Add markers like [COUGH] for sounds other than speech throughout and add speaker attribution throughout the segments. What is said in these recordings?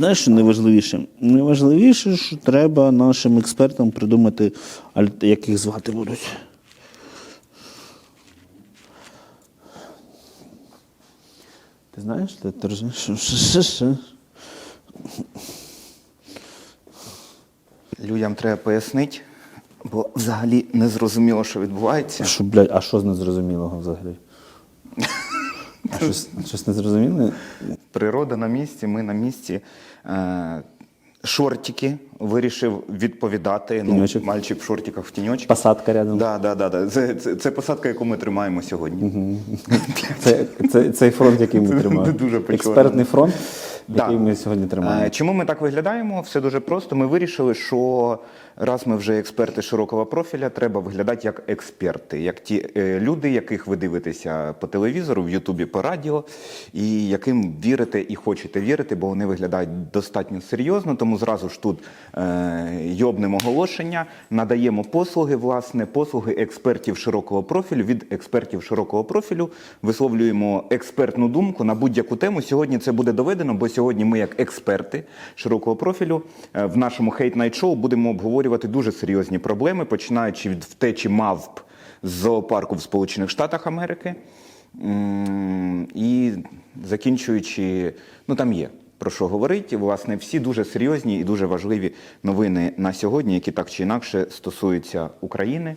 Speaker 1: знаєш, що найважливіше? Найважливіше, що треба нашим експертам придумати, як їх звати будуть. Ти знаєш, ти, ти розумієш?
Speaker 2: Людям треба пояснити, бо взагалі не зрозуміло, що відбувається.
Speaker 1: Що, блядь, а що з незрозумілого взагалі? Щось, щось незрозуміле?
Speaker 2: Природа на місці, ми на місці. Е, шортики вирішив відповідати. Ну, мальчик в шортиках в тіньочку.
Speaker 1: Посадка рядом.
Speaker 2: Да, да, да, да. Це, це, це посадка, яку ми тримаємо сьогодні.
Speaker 1: Це, це, цей фронт, який ми
Speaker 2: Це
Speaker 1: тримаємо.
Speaker 2: дуже.
Speaker 1: Експертний фронт,
Speaker 2: Да.
Speaker 1: який ми сьогодні тримаємо.
Speaker 2: Е, Чому ми так виглядаємо? Все дуже просто. Ми вирішили, що раз ми вже експерти широкого профіля, треба виглядати як експерти, як ті е, люди, яких ви дивитеся по телевізору, в Ютубі, по радіо, і яким вірите і хочете вірити, бо вони виглядають достатньо серйозно. Тому зразу ж тут е, йобнемо оголошення, надаємо послуги, власне, послуги експертів широкого профілю. Від експертів широкого профілю висловлюємо експертну думку на будь-яку тему. Сьогодні це буде доведено, бо сьогодні ми, як експерти широкого профілю, е, в нашому Show будемо обговорювати дуже серйозні проблеми, починаючи від втечі мавп з зоопарку в Сполучених Штатах Америки. І закінчуючи, ну там є про що говорити. Власне, всі дуже серйозні і дуже важливі новини на сьогодні, які так чи інакше стосуються України.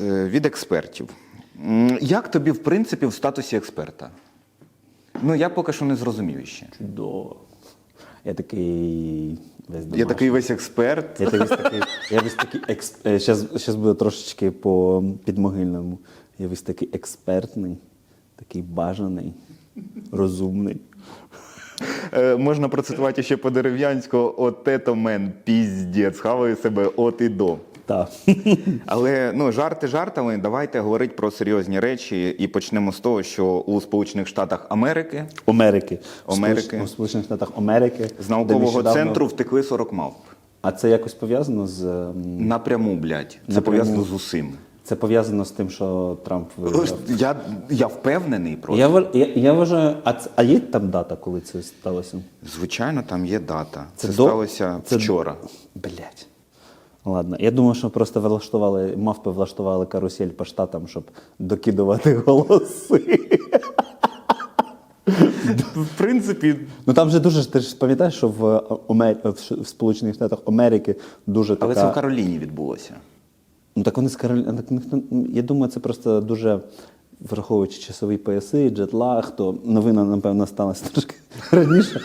Speaker 2: Від експертів. Як тобі, в принципі, в статусі експерта? Ну, я поки що не зрозумів ще.
Speaker 1: Чудово. Я такий весь
Speaker 2: Я такий весь експерт.
Speaker 1: Я весь такий, я весь такий експ... щас буде трошечки по підмогильному. Я весь такий експертний, такий бажаний, розумний.
Speaker 2: Е, можна процитувати ще по дерев'янську от ето мен, піздець, хаваю себе от і до.
Speaker 1: Так.
Speaker 2: Але ну жарти жартами. Давайте говорити про серйозні речі і почнемо з того, що у Сполучених Штатах Америки
Speaker 1: Америки.
Speaker 2: Америки.
Speaker 1: У Сполучених Штатах Америки.
Speaker 2: з наукового
Speaker 1: нещодавно-
Speaker 2: центру втекли 40 мавп.
Speaker 1: А це якось пов'язано з. ем,
Speaker 2: Напряму, блядь. Це
Speaker 1: Напряму.
Speaker 2: пов'язано з усім.
Speaker 1: Це пов'язано з тим, що Трамп виграв.
Speaker 2: Я, я впевнений просто.
Speaker 1: Я, я, я вважаю, а, це- а є там дата, коли це сталося?
Speaker 2: Звичайно, там є дата. Це,
Speaker 1: до-
Speaker 2: сталося
Speaker 1: це-
Speaker 2: вчора.
Speaker 1: Блять. Ладно, я думаю, що просто влаштували, мавпи влаштували карусель по штатам, щоб докидувати голоси.
Speaker 2: В принципі,
Speaker 1: Ну там же дуже ти ж пам'ятаєш, що в, Амер... в Сполучених Штатах Америки дуже
Speaker 2: але
Speaker 1: така.
Speaker 2: це в Кароліні відбулося.
Speaker 1: Ну так вони з Каролі... так ніхто- Я думаю, це просто дуже враховуючи часові пояси, джетлаг, то новина, напевно, сталася трошки [LAUGHS] раніше.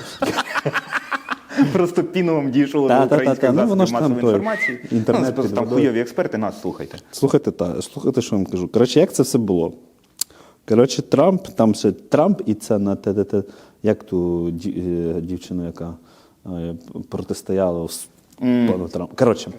Speaker 1: [LAUGHS]
Speaker 2: Просто піновом дійшло до українських.
Speaker 1: Ну,
Speaker 2: засобів масової інформації.
Speaker 1: інтернет
Speaker 2: ну, просто
Speaker 1: під
Speaker 2: там хуйові експерти, нас слухайте.
Speaker 1: Слухайте, та, слухайте, що я вам кажу. Коротше, як це все було? Коротше, Трамп, там все Трамп і це на ТДТ, як ту е, дівчину, яка е, протистояла пану Трампу. Коротше,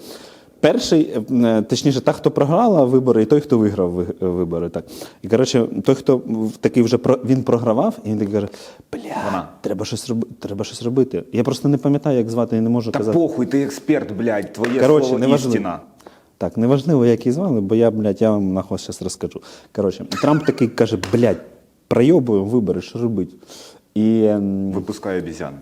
Speaker 1: перший, е, точніше, та, хто програла вибори, і той, хто виграв е, вибори. Так. І коротше, той, хто такий вже він програвав, і він такий каже: бля,
Speaker 2: Вона.
Speaker 1: треба щось робити. Треба щось робити. Я просто не пам'ятаю, як звати, і не можу
Speaker 2: Та
Speaker 1: казати.
Speaker 2: похуй, ти експерт, блядь, твоє
Speaker 1: Коротше,
Speaker 2: слово
Speaker 1: неважливо.
Speaker 2: істина.
Speaker 1: Так, неважливо, як її звали, бо я, блядь, я вам нахуй зараз розкажу. Коротше, Трамп такий каже, блядь, пройобуємо вибори, що робити? І ем,
Speaker 2: Випускає обізян.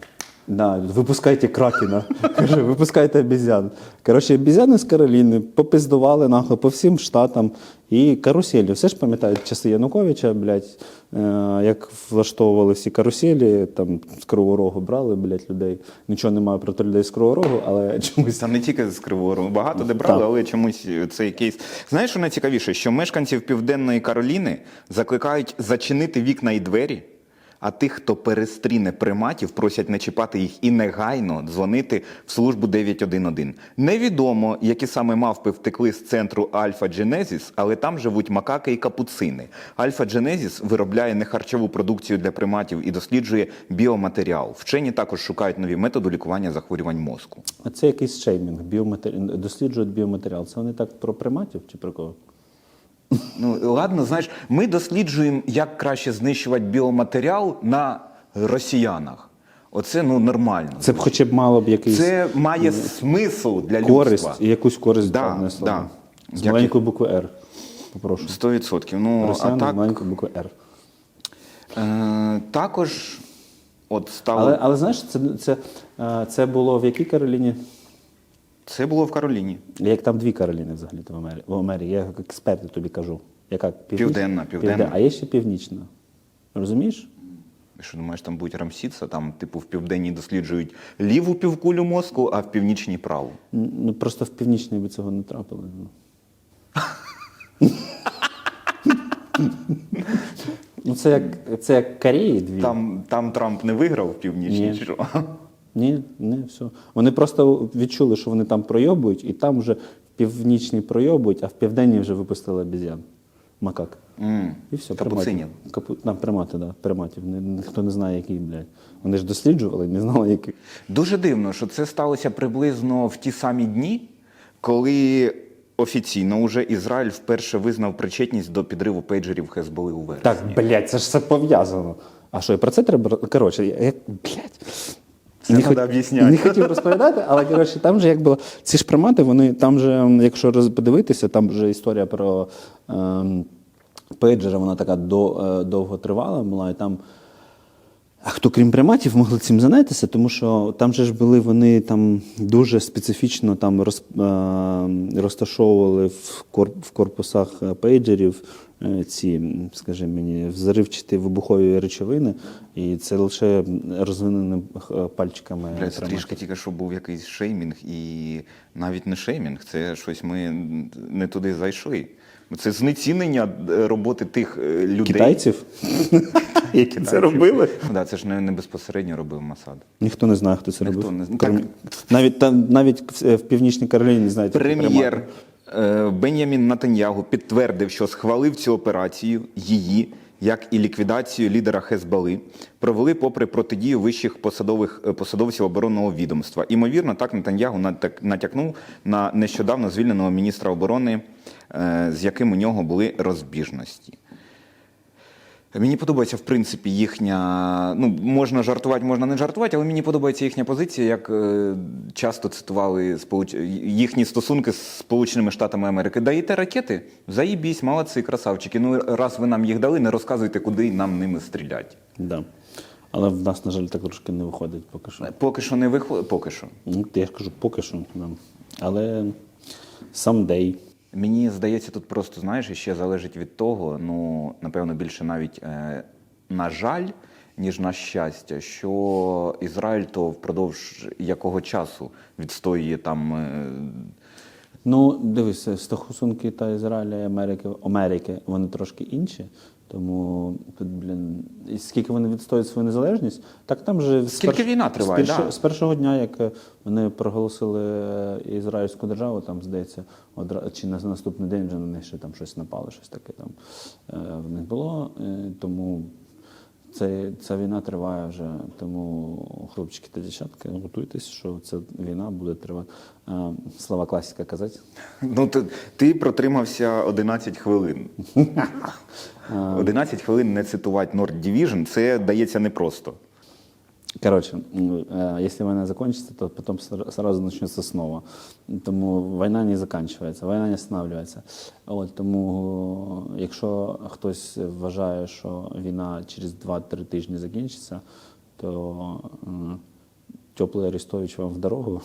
Speaker 1: Да, випускайте кракена. [LAUGHS] Каже, випускайте обізян. Коротше, обізяни з Кароліни попиздували нахуй по всім штатам і каруселі. Все ж пам'ятають часи Януковича, блядь, е, як влаштовували всі каруселі, там з Кривого Рогу брали, блядь, людей. Нічого немає проти людей з Кривого Рогу, але [LAUGHS] чомусь
Speaker 2: Там не тільки з Кривого Рогу, багато де брали,
Speaker 1: Так.
Speaker 2: але чомусь цей кейс. Знаєш, що найцікавіше? Що мешканців Південної Кароліни закликають зачинити вікна і двері, а тих, хто перестріне приматів, просять не чіпати їх і негайно дзвонити в службу 911. Невідомо, які саме мавпи втекли з центру Альфа Дженезіс, але там живуть макаки і капуцини. Альфа Дженезіс виробляє нехарчову продукцію для приматів і досліджує біоматеріал. Вчені також шукають нові методи лікування захворювань мозку.
Speaker 1: А це якийсь шеймінг, біоматері... досліджують біоматеріал. Це вони так про приматів чи про кого?
Speaker 2: Ну ладно, знаєш, ми досліджуємо, як краще знищувати біоматеріал на росіянах. Оце ну нормально.
Speaker 1: Це б хоча б мало б якийсь
Speaker 2: Це має смисл для
Speaker 1: користь,
Speaker 2: людства.
Speaker 1: і якусь користь
Speaker 2: Да,
Speaker 1: внесло.
Speaker 2: да.
Speaker 1: З
Speaker 2: Як
Speaker 1: маленької букви Р. Попрошу.
Speaker 2: Сто відсотків. Ну а
Speaker 1: Росіяни з
Speaker 2: так
Speaker 1: маленької букви Р.
Speaker 2: Е, також от стало.
Speaker 1: Але, але знаєш, це, це, е, це було в якій Кароліні?
Speaker 2: Це було в Кароліні.
Speaker 1: Як там дві Кароліни взагалі в Америці. Я як експерт тобі кажу. Яка? Північ-
Speaker 2: Південна, південна.
Speaker 1: А є ще північна. Розумієш?
Speaker 2: Що думаєш, там будуть рамсіца, там, типу, в південній досліджують ліву півкулю мозку, а в північній праву.
Speaker 1: Ну, просто в північній би цього не трапило. ну. Ну, це як, це як Кореї дві.
Speaker 2: Там, там Трамп не виграв в північній, що?
Speaker 1: Ні, не все. Вони просто відчули, що вони там пройобують, і там вже в північній пройобують, а в південній вже випустили обіз'ян. Макак.
Speaker 2: М,
Speaker 1: І все,
Speaker 2: Капуцинів.
Speaker 1: Капу... Там примати, да, приматів. Ні- Ніхто не знає, який, блядь. Вони ж досліджували, не знали, який.
Speaker 2: Дуже дивно, що це сталося приблизно в ті самі дні, коли офіційно вже Ізраїль вперше визнав причетність до підриву пейджерів Хезболи у вересні.
Speaker 1: Так, блядь, це ж все пов'язано. А що, і про це треба. Коротше, я, я блядь. Не хот-
Speaker 2: об'ясняти.
Speaker 1: Не хотів розповідати, але коротше, там же як було. Ці ж примати, вони там же, якщо подивитися, там вже історія про ем, пейджери, вона така до, е, довго тривала була, і там. А хто крім приматів могли цим зайнятися, тому що там же ж були вони там дуже специфічно там роз, е, розташовували в, кор, в корпусах е, пейджерів е, ці, м, скажи мені, взривчаті вибухові речовини, і це лише розвинені е, пальчиками.
Speaker 2: Бля, це трішки тільки що був якийсь шеймінг, і навіть не шеймінг, це щось ми не туди зайшли. Це знецінення е, роботи тих е, людей.
Speaker 1: Китайців, [LAUGHS] які це робили.
Speaker 2: Да, це ж не, безпосередньо робив Масад.
Speaker 1: Ніхто не знає, хто це робив. Навіть, там, навіть в- Північній Кароліні не знають.
Speaker 2: Прем'єр е, Бенямін Натаньягу підтвердив, що схвалив цю операцію, її, як і ліквідацію лідера Хезбали, провели попри протидію вищих посадових е, посадовців оборонного відомства. Імовірно, так Натаньягу натяк- натякнув на нещодавно звільненого міністра оборони, е, з яким у нього були розбіжності. Мені подобається, в принципі, їхня. Ну, можна жартувати, можна не жартувати, але мені подобається їхня позиція, як е, часто цитували сполуч... їхні стосунки з Сполученими Штатами Америки. Даєте ракети? Заїбісь, молодці, красавчики. Ну, раз ви нам їх дали, не розказуйте, куди нам ними стріляти.
Speaker 1: Да. Але в нас, на жаль, так трошки не виходить поки що.
Speaker 2: Поки що не виходить, поки що.
Speaker 1: Ну, я ж кажу, поки що. Да. Але someday.
Speaker 2: Мені здається, тут просто знаєш, ще залежить від того, ну напевно, більше навіть е, на жаль, ніж на щастя, що Ізраїль то впродовж якого часу відстоює там. Е,
Speaker 1: Ну, дивися, стосунки та Ізраїля і Америки, Америки вони трошки інші. Тому, тут, блін, і скільки вони відстоюють свою незалежність, так там же з
Speaker 2: Скільки війна триває,
Speaker 1: з, перш...
Speaker 2: да.
Speaker 1: з першого дня, як е, вони проголосили е, ізраїльську державу, там здається, одра... чи на наступний день вже на них ще там щось напали, щось таке там е, в них було. Тому це, ця війна триває вже. Тому, хлопчики та дівчатки, готуйтесь, що ця війна буде тривати. Е, Слова класіка казати.
Speaker 2: ну, ти, ти протримався 11 хвилин. [LAUGHS] 11 хвилин не цитувати Nord Division, це дається непросто.
Speaker 1: Короче, м, э, если война закончится, то потом сра- сразу начнется снова. Тому війна не закінчується, війна не останавливається. От, тому, якщо хтось вважає, що війна через 2-3 тижні закінчиться, то теплий Арестович вам в дорогу.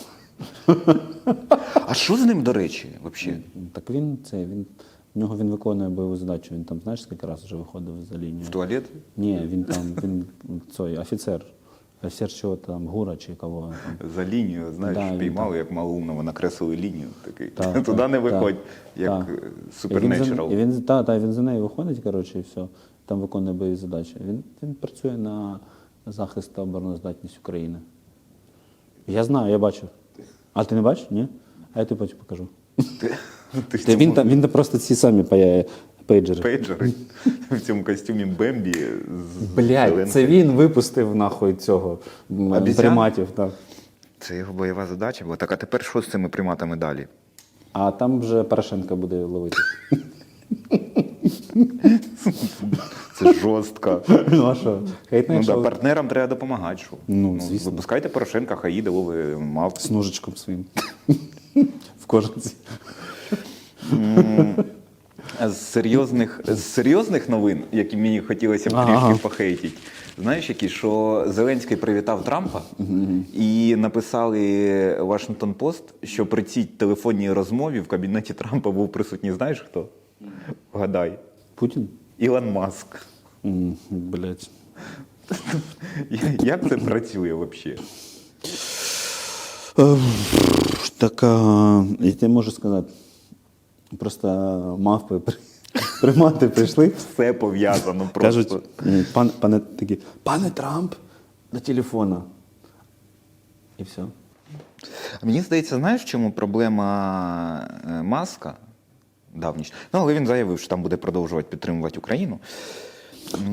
Speaker 2: А що з ним, до речі, взагалі?
Speaker 1: Так він це він. В нього він виконує бойову задачу. Він там, знаєш, скільки разів вже виходив за лінію.
Speaker 2: В туалет?
Speaker 1: Ні, він там, він цей офіцер. Чого там, гура чи кого там.
Speaker 2: За лінію, знаєш,
Speaker 1: Да, він
Speaker 2: піймали, як малоумного, накреслили лінію. Такий.
Speaker 1: Та, [LAUGHS]
Speaker 2: Туди
Speaker 1: та,
Speaker 2: не
Speaker 1: та,
Speaker 2: виходь, як
Speaker 1: та.
Speaker 2: е,
Speaker 1: І він. І він, та, та, він за нею виходить, коротше, і все. Там виконує бойові задачі. Він, він працює на захист та обороноздатність України. Я знаю, я бачу. А ти не бачиш? Ні? А я тобі потім покажу.
Speaker 2: Ти, ти в
Speaker 1: він, там, він там просто ці самі паяє пейджери.
Speaker 2: пейджери в цьому костюмі Бембі з
Speaker 1: Блядь, це він випустив нахуй цього
Speaker 2: Обіцян?
Speaker 1: приматів. Так.
Speaker 2: Це його бойова задача була. Так, а тепер що з цими приматами далі?
Speaker 1: А там вже Порошенко буде ловити.
Speaker 2: Це жорстко.
Speaker 1: Ну а що? Хейтне,
Speaker 2: Ну, да, партнерам треба допомагати. Що?
Speaker 1: Ну, звісно.
Speaker 2: Випускайте Порошенка, хай їде лови мав.
Speaker 1: з ножичком своїм. [LAUGHS] В кожанці.
Speaker 2: З серйозних, з серйозних новин, які мені хотілося б
Speaker 1: Ага.
Speaker 2: трішки похейтити, знаєш, які, що Зеленський привітав Трампа і написали Washington Post, що при цій телефонній розмові в кабінеті Трампа був присутній, знаєш хто? Вгадай,
Speaker 1: Путін?
Speaker 2: Ілон Маск.
Speaker 1: М, Блядь.
Speaker 2: Як це працює взагалі?
Speaker 1: Ем, Така, я тебе можу сказати, просто мавпи при- [LAUGHS] примати прийшли.
Speaker 2: Все пов'язано просто.
Speaker 1: Кажуть, пан, пане, такі, пане Трамп, до телефона. І все.
Speaker 2: Мені здається, знаєш, в чому проблема е, Маска давніш? Ну, але він заявив, що там буде продовжувати підтримувати Україну.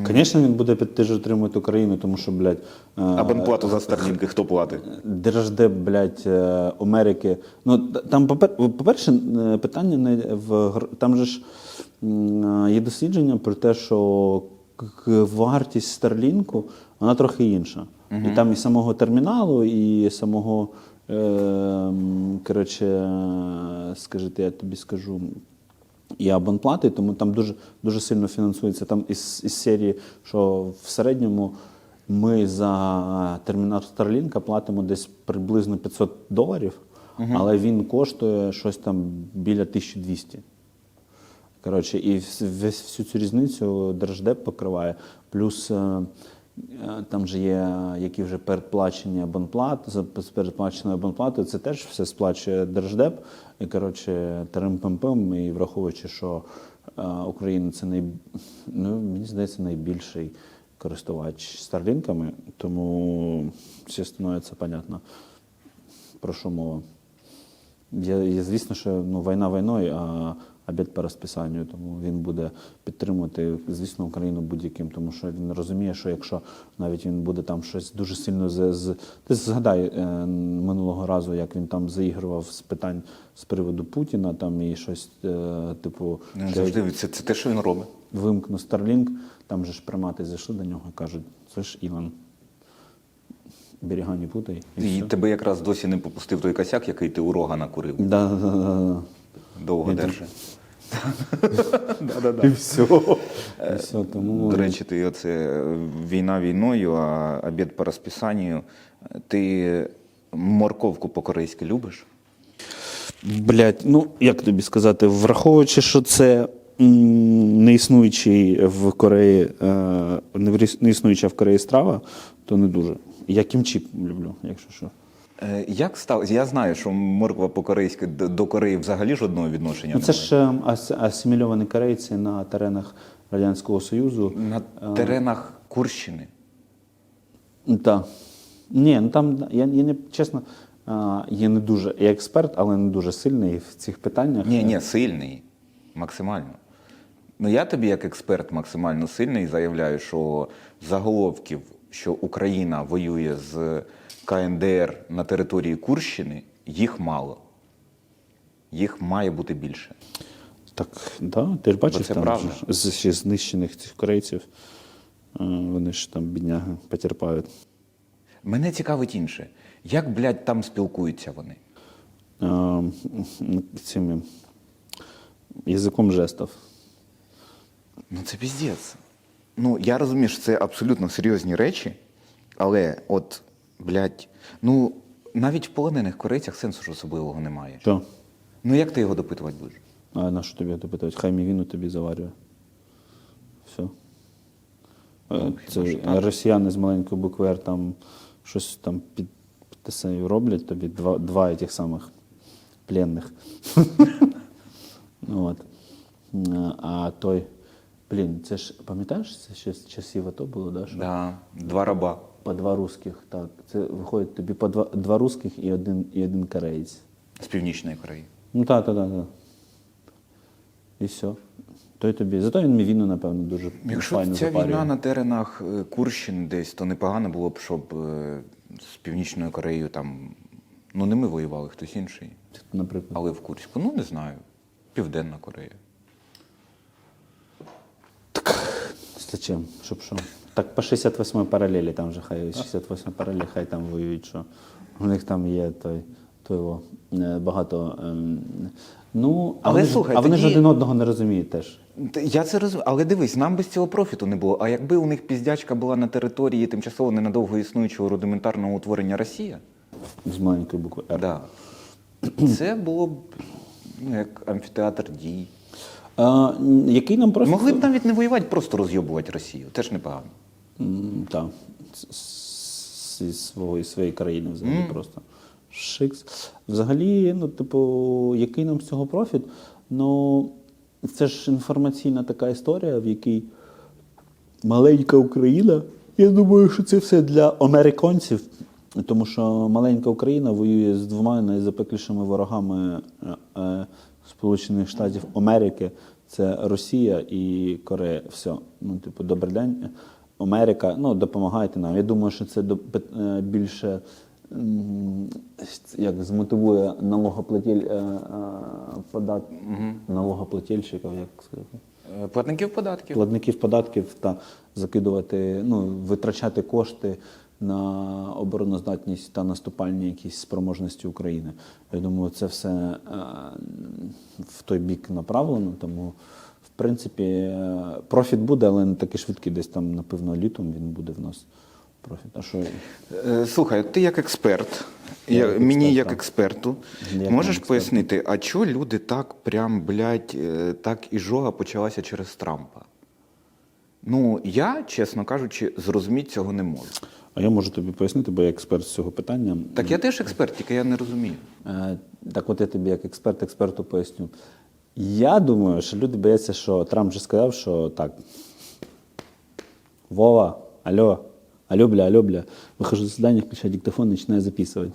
Speaker 1: Звісно, він буде отримувати Україну, тому що, блядь, е,
Speaker 2: Абонплату за старлінки хто платить?
Speaker 1: Держдеп, блядь, е, Америки. Ну, там, по-перше, е, питання не в там же ж є дослідження про те, що вартість Старлінку вона трохи інша. І там і самого терміналу, і самого, коротше, скажіть, я тобі скажу. І абонплати, тому там дуже, дуже сильно фінансується. Там із, із серії, що в середньому ми за термінал Starlink платимо десь приблизно 500 доларів, але він коштує щось там біля 1200. Коротше, і всю цю різницю Держдеп покриває. Плюс е, там же є які вже передплачені абонплати, з передплаченою абонплатою, це теж все сплачує Держдеп. І коротше, тарим-пам-пам, і враховуючи, що е, Україна це най, ну, мені здається, найбільший користувач старлінками, тому все становиться понятно, про що мова. Я, я, звісно, що ну, війна війною, а обід по розписанню, тому він буде підтримувати, звісно, Україну будь-яким, тому що він розуміє, що якщо навіть він буде там щось дуже сильно з. з... Ти згадай е, минулого разу, як він там заігрував з питань з приводу Путіна, там і щось, е, типу,
Speaker 2: Ну, завжди це, це те, що він робить.
Speaker 1: вимкну Starlink, там же ж примати зайшли до нього і кажуть, це ж Іван. Берега не путай. І
Speaker 2: І
Speaker 1: все.
Speaker 2: тебе якраз досі не попустив той косяк, який ти у рога накурив.
Speaker 1: Да, да, да, да.
Speaker 2: Довго [LAUGHS]
Speaker 1: І
Speaker 2: держи.
Speaker 1: І все. І все. Тому
Speaker 2: До речі, ти оце війна війною, а обід по розписанню. Ти морковку по-корейськи любиш?
Speaker 1: Блять, ну як тобі сказати, враховуючи, що це не існуючий в Кореї, е, не існуюча в Кореї страва, то не дуже. Я кімчі люблю, якщо що.
Speaker 2: Е, Як став? Я знаю, що морква по-корейськи до Кореї взагалі жодного відношення
Speaker 1: Ну, це ж е, ас- асимільовані корейці на теренах Радянського Союзу.
Speaker 2: На теренах Курщини.
Speaker 1: Так. Ні, ну там я, я не чесно, а, я не дуже я експерт, але не дуже сильний в цих питаннях.
Speaker 2: Ні, ні, сильний. Максимально. Ну я тобі, як експерт, максимально сильний, заявляю, що заголовків, що Україна воює з КНДР на території Курщини, їх мало. Їх має бути більше.
Speaker 1: Так, да, ти ж бачив
Speaker 2: це
Speaker 1: там
Speaker 2: правда.
Speaker 1: ж з ще знищених цих корейців. е, Вони ж там бідняги потерпають.
Speaker 2: Мене цікавить інше. Як, блядь, там спілкуються вони?
Speaker 1: Е, м, Цими язиком жестів.
Speaker 2: Ну це піздець. Ну, я розумію, що це абсолютно серйозні речі, але от, блядь, ну навіть в полонених корейцях сенсу ж особливого немає.
Speaker 1: Що?
Speaker 2: Ну як ти його допитувати будеш?
Speaker 1: А на що тобі допитувати? Хай мівіну тобі заварює. Все. Е, Це росіяни з маленької букви Р там щось там під, під саме роблять тобі два, два тих самих пленних. Ну, [LAUGHS] От. Е, А той, блін, це ж пам'ятаєш, це ще з часів АТО було, да? що
Speaker 2: Да, два раба.
Speaker 1: По два русських, так. Це виходить тобі по два, два русських і один, і один кореєць.
Speaker 2: з Північної Кореї.
Speaker 1: Ну так, так, так. так. І все. Той тобі. Зато він мівіну, напевно, дуже
Speaker 2: Якщо
Speaker 1: файно
Speaker 2: ця
Speaker 1: запарює.
Speaker 2: війна на теренах е, Курщини десь, то непогано було б, щоб е, з Північною Кореєю там. Ну, не ми воювали, хтось інший.
Speaker 1: Наприклад.
Speaker 2: Але в Курську, ну не знаю. Південна Корея.
Speaker 1: Зачем? Щоб що? Так по 68 паралелі, там же хай 68 паралелі, хай там воюють, що. У них там є той Твоєго е, багато. ем, Ну, а
Speaker 2: Але
Speaker 1: вони, ж-
Speaker 2: слухай,
Speaker 1: а вони ж один одного не розуміють теж.
Speaker 2: Я це розумію, але дивись, нам без цього профіту не було. А якби у них піздячка була на території тимчасово ненадовго існуючого рудиментарного утворення Росія,
Speaker 1: З маленької букви Р.
Speaker 2: да, це було б ну, як амфітеатр дій.
Speaker 1: А, який нам профіт?
Speaker 2: Могли б навіть не воювати, просто розйобувати Росію. Теж непогано.
Speaker 1: Так. Зі свого, своєї країни взагалі просто. Шикс. Взагалі, ну, типу, який нам з цього профіт? Ну, це ж інформаційна така історія, в якій маленька Україна. Я думаю, що це все для американців, тому що маленька Україна воює з двома найзапеклішими ворогами е, е, Сполучених Штатів Америки. Це Росія і Корея. Все. Ну, типу, добрий день. Америка, ну, допомагайте нам. Я думаю, що це е, більше як змотивує налогоплатіль, е, е, подат... налогоплательщиків, як сказати
Speaker 2: Платників податків.
Speaker 1: платників податків та закидувати, ну, витрачати кошти на обороноздатність та наступальні якісь спроможності України. Я думаю, це все в той бік направлено. Тому, принципі, е, профіт буде, але не такий швидкий, десь там, напевно, літом він буде в нас профіт. А що
Speaker 2: Е, Слухай, ти як експерт,
Speaker 1: Я як
Speaker 2: мені
Speaker 1: експерт,
Speaker 2: як експерту,
Speaker 1: Як
Speaker 2: можеш
Speaker 1: експерт.
Speaker 2: пояснити, а чого люди так прям, блядь, е, так і жога почалася через Трампа? Ну, я, чесно кажучи, зрозуміти цього не можу.
Speaker 1: А я можу тобі пояснити, бо я експерт з цього питання.
Speaker 2: Так я теж експерт, тільки я не розумію.
Speaker 1: Так от я тобі як експерт експерту поясню. Я думаю, що люди бояться, що Трамп же сказав, що так. Вова, алло, алло, бля, алло, бля. Выхожу з задання, включаю диктофон, начинаю записувати.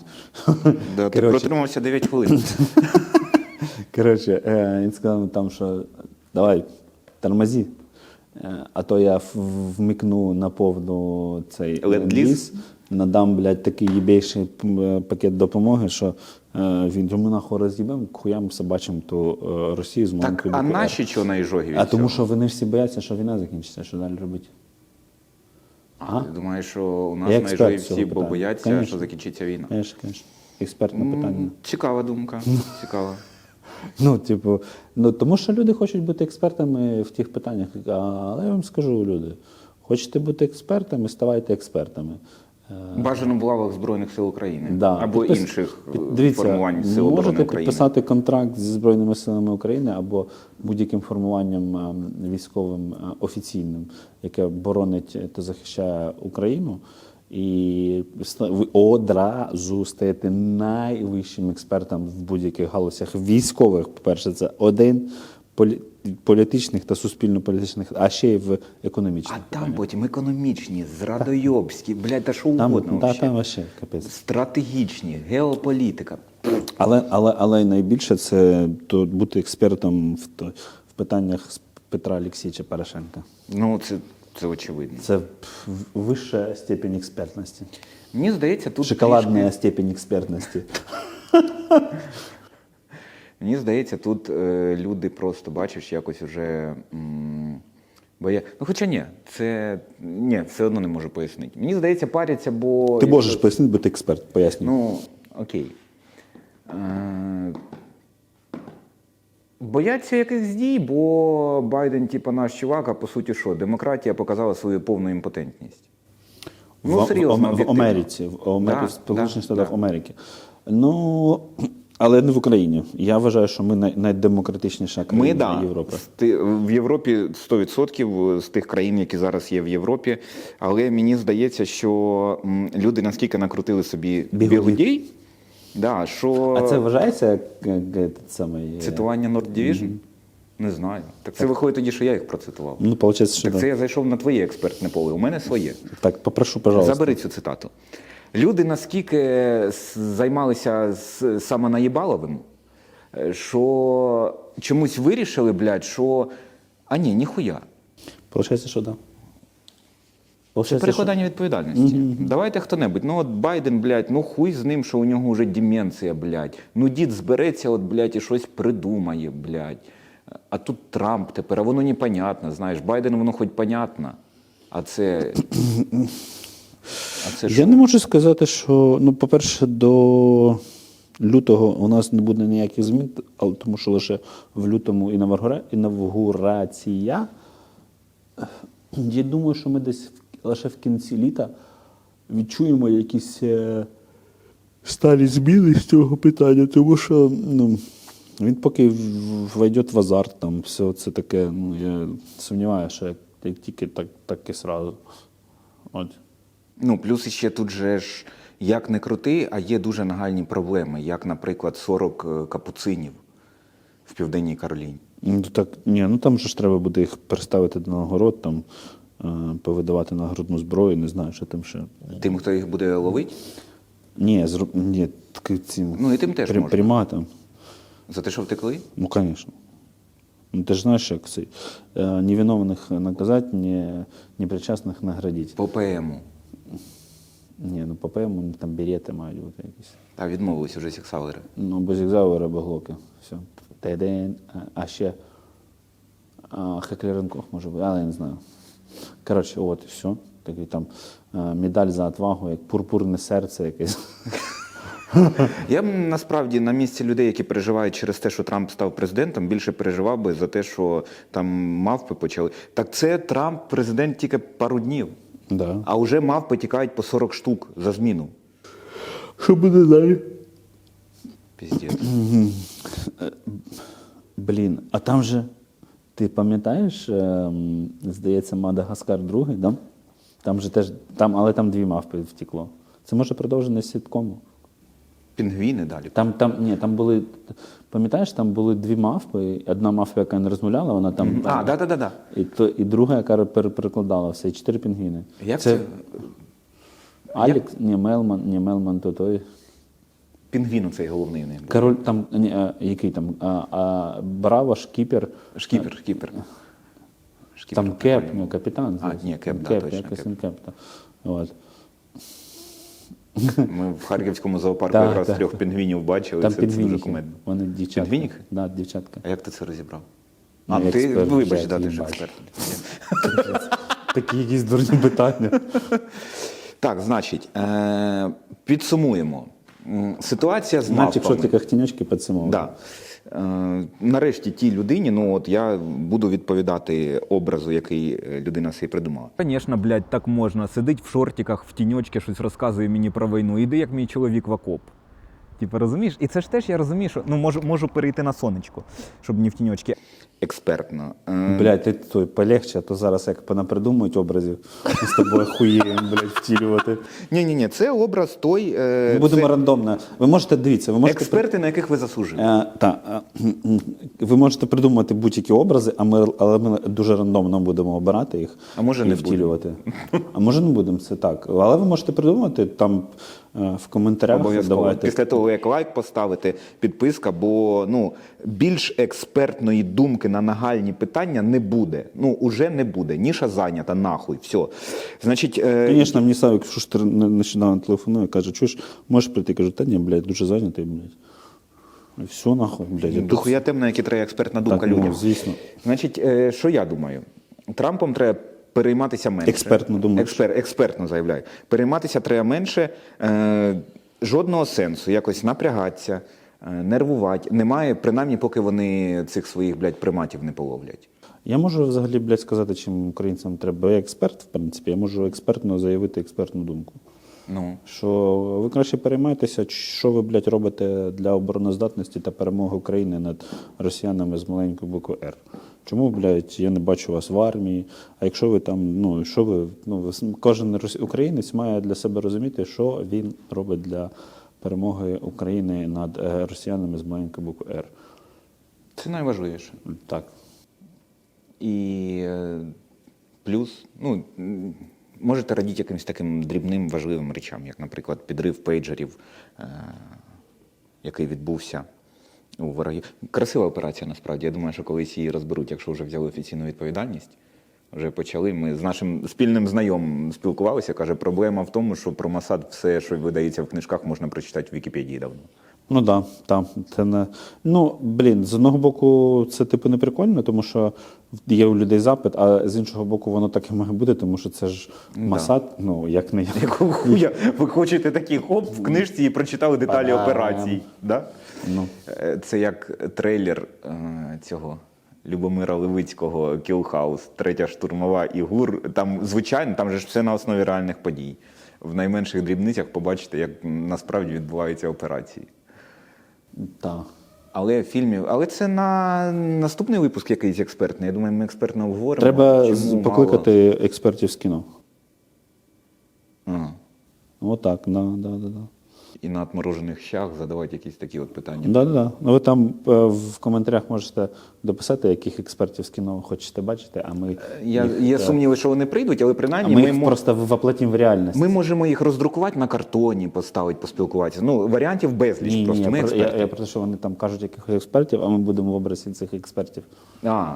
Speaker 2: Да, ти протримався 9 хвилин. [LAUGHS]
Speaker 1: Коротше, е, він сказав там, що давай, тормози. Е, А то я в- вмикну на повну цей
Speaker 2: Ленд-ліз?
Speaker 1: надам, блядь, такий їбейший м, е, пакет допомоги, що е, він йому нахуй роз'їбем, хуям собачим ту е, Росію з
Speaker 2: Так, а наші чого на іжогі від
Speaker 1: А тому що вони всі бояться, що війна закінчиться, що далі робити?
Speaker 2: А, ти думаєш, що у нас на іжогі всі
Speaker 1: питання.
Speaker 2: бояться,
Speaker 1: Конечно.
Speaker 2: що закінчиться війна?
Speaker 1: Конечно, конечно. Експертне питання.
Speaker 2: Цікава думка. Цікава. [LAUGHS]
Speaker 1: Ну, типу, ну тому що люди хочуть бути експертами в тих питаннях. Але я вам скажу, люди, хочете бути експертами, ставайте експертами.
Speaker 2: Бажано в лавах Збройних сил України
Speaker 1: Да.
Speaker 2: або
Speaker 1: Підпис-
Speaker 2: інших е,
Speaker 1: Дивіться,
Speaker 2: формувань Сил оборони
Speaker 1: можете
Speaker 2: України.
Speaker 1: підписати контракт зі Збройними силами України або будь-яким формуванням е, військовим е, офіційним, яке боронить та захищає Україну. І ви одразу стаєте найвищим експертом в будь-яких галузях військових. По-перше, це один полі- політичних та суспільно-політичних, а ще й в економічних.
Speaker 2: А там потім економічні, зрадойобські, блядь, та що
Speaker 1: Там,
Speaker 2: угодно.
Speaker 1: та, там вообще капець.
Speaker 2: Стратегічні, геополітика.
Speaker 1: Але, але, але найбільше це то бути експертом в, в питаннях Петра Олексійовича Порошенка.
Speaker 2: Ну, це, це очевидно.
Speaker 1: Це вища степень експертності.
Speaker 2: Мені здається, тут
Speaker 1: Шоколадна
Speaker 2: трішки-
Speaker 1: степень експертності. [LAUGHS]
Speaker 2: Мені здається, тут е, люди просто бачиш, якось уже. Бо я... Ну, хоча ні, це ні, все одно не можу пояснити. Мені здається, паряться, бо.
Speaker 1: Ти можеш пояснити, бо ти експерт, пояснюй.
Speaker 2: Ну, окей. Е, Бояться якихось дій, бо Байден, типа, наш чувак, а по суті, що? Демократія показала свою повну імпотентність. Ну, серйозно,
Speaker 1: в, в
Speaker 2: об'єктивно.
Speaker 1: Америці, в Америці,
Speaker 2: Да,
Speaker 1: в Сполучених
Speaker 2: да,
Speaker 1: Штатах
Speaker 2: да.
Speaker 1: Америки. Ну, але не в Україні. Я вважаю, що ми най, найдемократичніша
Speaker 2: Ми
Speaker 1: країна
Speaker 2: да,
Speaker 1: Європи.
Speaker 2: в Європі 100% з тих країн, які зараз є в Європі. Але мені здається, що люди наскільки накрутили собі бігудій, да, що
Speaker 1: А це вважається самий, е,
Speaker 2: цитування Nord Division? Не знаю. Так це виходить тоді, що я їх процитував.
Speaker 1: Ну, виходить, що
Speaker 2: Так
Speaker 1: так.
Speaker 2: це я зайшов на твоє експертне поле. У мене своє.
Speaker 1: Так, попрошу, пожалуйста.
Speaker 2: Забери цю цитату. Люди наскільки займалися з самонаїбаловим, е, що чомусь вирішили, блядь, що. А ні, ніхуя.
Speaker 1: Получається, що так. Да.
Speaker 2: Це перекладання відповідальності. Давайте хто-небудь. Ну от Байден, блядь, ну хуй з ним, що у нього вже деменція, блядь. Ну дід збереться, от, блядь, і щось придумає, блядь. А тут Трамп тепер, а воно непонятно, знаєш. Байден воно хоч понятно. А це. А це
Speaker 1: Я
Speaker 2: що?
Speaker 1: не можу сказати, що, ну, по-перше, до лютого у нас не буде ніяких змін, але тому що лише в лютому інавгурація. Я думаю, що ми десь лише в кінці літа відчуємо якісь е, сталі зміни з цього питання, тому що ну, він поки в- в азарт, там все це таке, ну я сумніваюся, що як, як тільки так, так і сразу. От.
Speaker 2: Ну, плюс ще тут же ж як не крути, а є дуже нагальні проблеми, як, наприклад, 40 е, капуцинів в Південній Кароліні.
Speaker 1: Ну, так, ні, ну там же ж треба буде їх переставити на нагород, там, е, повидавати нагородну зброю, не знаю, що там ще.
Speaker 2: Тим, хто їх буде ловити,
Speaker 1: Ні, зру... ні таки цим.
Speaker 2: Ну, і тим теж
Speaker 1: при-
Speaker 2: можна. За те, що втекли.
Speaker 1: Ну, звісно. Ну, ти ж знаєш, як це. Е, невиновних наказати, не, непричасних наградити.
Speaker 2: По ПМу.
Speaker 1: Ні, ну по ПМу там берети мають бути якісь.
Speaker 2: А відмовились уже сіксалери.
Speaker 1: Ну, без екзавера або глоки. Все. Та-ден. А, а ще а, Хеклеренкох може бути, але я не знаю. Коротше, от і все. Такий там а, медаль за отвагу, як пурпурне серце якесь. [LAUGHS]
Speaker 2: Я б насправді на місці людей, які переживають через те, що Трамп став президентом, більше переживав би за те, що там мавпи почали. Так це Трамп президент тільки пару днів.
Speaker 1: Да.
Speaker 2: А вже мавпи тікають по 40 штук за зміну.
Speaker 1: Що буде далі?
Speaker 2: Піздець.
Speaker 1: Блін, а там же, ти пам'ятаєш, ем, здається, Мадагаскар другий, да? Там же теж, там, але там дві мавпи втекло. Це може продовження сіткому.
Speaker 2: Пінгвіни далі.
Speaker 1: Там, там, ні, там були, пам'ятаєш, там були дві мавпи, одна мавпа, яка не розмовляла, вона там.
Speaker 2: А, да, да, да, да.
Speaker 1: І, то, і друга, яка пер- перекладала все, і чотири пінгвіни.
Speaker 2: Як це?
Speaker 1: Алікс, ні, Мелман, ні, Мелман, то той.
Speaker 2: Пінгвіну цей головний них був.
Speaker 1: Король там, ні, а, який там, а, а, Браво, шкіпер.
Speaker 2: Шкіпер, шкіпер. Шкіпер,
Speaker 1: Там кеп, ну, капітан.
Speaker 2: А, ні, Кеп, да,
Speaker 1: кеп
Speaker 2: точно, Кеп.
Speaker 1: кеп. та. От.
Speaker 2: Ми в Харківському зоопарку якраз трьох пінгвінів бачили.
Speaker 1: Там
Speaker 2: це, це дуже кумедно.
Speaker 1: Вони дівчатка.
Speaker 2: Пінгвініки?
Speaker 1: Да, дівчатка.
Speaker 2: А як ти це розібрав? А, ти
Speaker 1: експерт,
Speaker 2: вибач, да, ти ж експерт. [LAUGHS]
Speaker 1: Такі якісь дурні питання. [LAUGHS]
Speaker 2: Так, значить, е- підсумуємо. Ситуація з
Speaker 1: Значить, якщо
Speaker 2: мавпами.
Speaker 1: ти кахтінячки підсумовував.
Speaker 2: Да. Е, нарешті тій людині, ну от я буду відповідати образу, який е, людина собі придумала.
Speaker 3: Звісно, блядь, так можна. Сидить в шортиках, в тіньочці, щось розказує мені про війну. Іди, як мій чоловік в окоп. Типу, розумієш? І це ж теж я розумію, що ну можу, можу перейти на сонечко, щоб не в тіньочки.
Speaker 2: Експертно. Е,
Speaker 1: Блядь, ти той полегче, а то зараз як понапридумують образів, ми з тобою хуєємо, блядь, втілювати.
Speaker 2: Ні, ні, ні, це образ той. Е,
Speaker 1: Ми будемо
Speaker 2: це
Speaker 1: рандомно. Ви можете дивіться, ви можете
Speaker 2: експерти, на яких ви заслужили.
Speaker 1: Е, та, е, ви можете придумати будь-які образи, а ми, але ми дуже рандомно будемо обирати їх
Speaker 2: А може,
Speaker 1: і
Speaker 2: не
Speaker 1: втілювати. А може не будемо, це так. Але ви можете придумати там в коментарях.
Speaker 2: Обов'язково.
Speaker 1: Давайте.
Speaker 2: Після того, як лайк поставити, підписка, бо ну, більш експертної думки на нагальні питання не буде. Ну, уже не буде. Ніша зайнята, нахуй. Все. Значить, е,
Speaker 1: Звісно, мені Савік Шустер не- нещодавно телефонує, каже, чуєш, можеш прийти? Кажу, та ні, блядь, дуже зайнятий, блядь. І все нахуй, блядь. я
Speaker 2: темна, які треба експертна думка
Speaker 1: ну,
Speaker 2: людям.
Speaker 1: звісно.
Speaker 2: Значить, е, що я думаю? Трампом треба перейматися менше.
Speaker 1: Експертно думаєш?
Speaker 2: Експер, експертно заявляю. Перейматися треба менше. Е, жодного сенсу якось напрягатися, е, нервувати. Немає, принаймні, поки вони цих своїх, блядь, приматів не половлять.
Speaker 1: Я можу взагалі, блядь, сказати, чим українцям треба. Я експерт, в принципі, я можу експертно заявити експертну думку.
Speaker 2: Ну,
Speaker 1: Що ви краще переймайтеся, що ви, блядь, робите для обороноздатності та перемоги України над росіянами з маленької букви Р. Чому, блядь, я не бачу вас в армії? А якщо ви там, ну що ви, ну кожен українець має для себе розуміти, що він робить для перемоги України над е, росіянами з маленької букви Р.
Speaker 2: це найважливіше.
Speaker 1: Так.
Speaker 2: І е, плюс, ну, можете радіти якимось таким дрібним важливим речам, як, наприклад, підрив пейджерів, е, який відбувся у ворогів. Красива операція, насправді. Я думаю, що колись її розберуть, якщо вже взяли офіційну відповідальність. Вже почали. Ми з нашим спільним знайомим спілкувалися. Каже, проблема в тому, що про Масад все, що видається в книжках, можна прочитати в Вікіпедії давно.
Speaker 1: Ну да, так. Це не... Ну, блін, з одного боку, це типу не прикольно, тому що є у людей запит, а з іншого боку, воно так і має бути, тому що це ж масад, ну як не як.
Speaker 2: Якого хуя ви хочете такий хоп в книжці і прочитали деталі операцій. Да?
Speaker 1: Ну.
Speaker 2: Е, Це як трейлер е, цього Любомира Левицького Кілхаус, третя штурмова і ГУР. Там, звичайно, там же ж все на основі реальних подій. В найменших дрібницях побачите, як насправді відбуваються операції.
Speaker 1: Так.
Speaker 2: Але фільмів, але це на наступний випуск якийсь експертний. Я думаю, ми експертно обговоримо.
Speaker 1: Треба
Speaker 2: Чому
Speaker 1: з-
Speaker 2: мало?
Speaker 1: покликати експертів з кіно.
Speaker 2: Ага.
Speaker 1: Отак, да, да, да, да.
Speaker 2: І на отморожених щах задавати якісь такі от питання.
Speaker 1: Да, да, да. Ну, ви там е, в коментарях можете дописати, яких експертів з кіно хочете бачити, а ми
Speaker 2: Я,
Speaker 1: їх,
Speaker 2: є
Speaker 1: е,
Speaker 2: сумніви, що вони прийдуть, але
Speaker 1: а
Speaker 2: принаймні
Speaker 1: ми
Speaker 2: ми,
Speaker 1: їх
Speaker 2: мо-
Speaker 1: просто воплотимо в реальність.
Speaker 2: ми можемо їх роздрукувати на картоні, поставити, поспілкуватися. Ну, варіантів безліч
Speaker 1: Ні,
Speaker 2: просто.
Speaker 1: ні,
Speaker 2: ми
Speaker 1: я, про,
Speaker 2: експерти.
Speaker 1: я про те, що вони там кажуть якихось експертів, а ми будемо в образі цих експертів.
Speaker 2: А,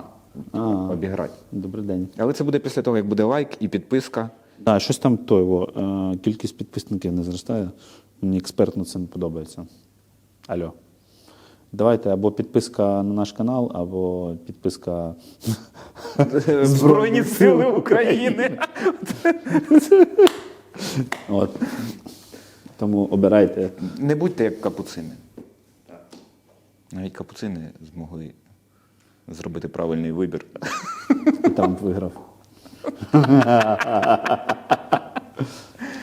Speaker 1: А.
Speaker 2: обіграти.
Speaker 1: Добрий день.
Speaker 2: Але це буде після того, як буде лайк і підписка.
Speaker 1: Так, щось там то його, е, кількість підписників не зростає. Мені експертно це не подобається. Алло. Давайте або підписка на наш канал, або підписка. [LAUGHS]
Speaker 2: Збройні сили України. [LAUGHS]
Speaker 1: От. Тому обирайте.
Speaker 2: Не будьте як капуцини. Навіть капуцини змогли зробити правильний вибір.
Speaker 1: І там виграв. [LAUGHS]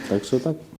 Speaker 1: так що так.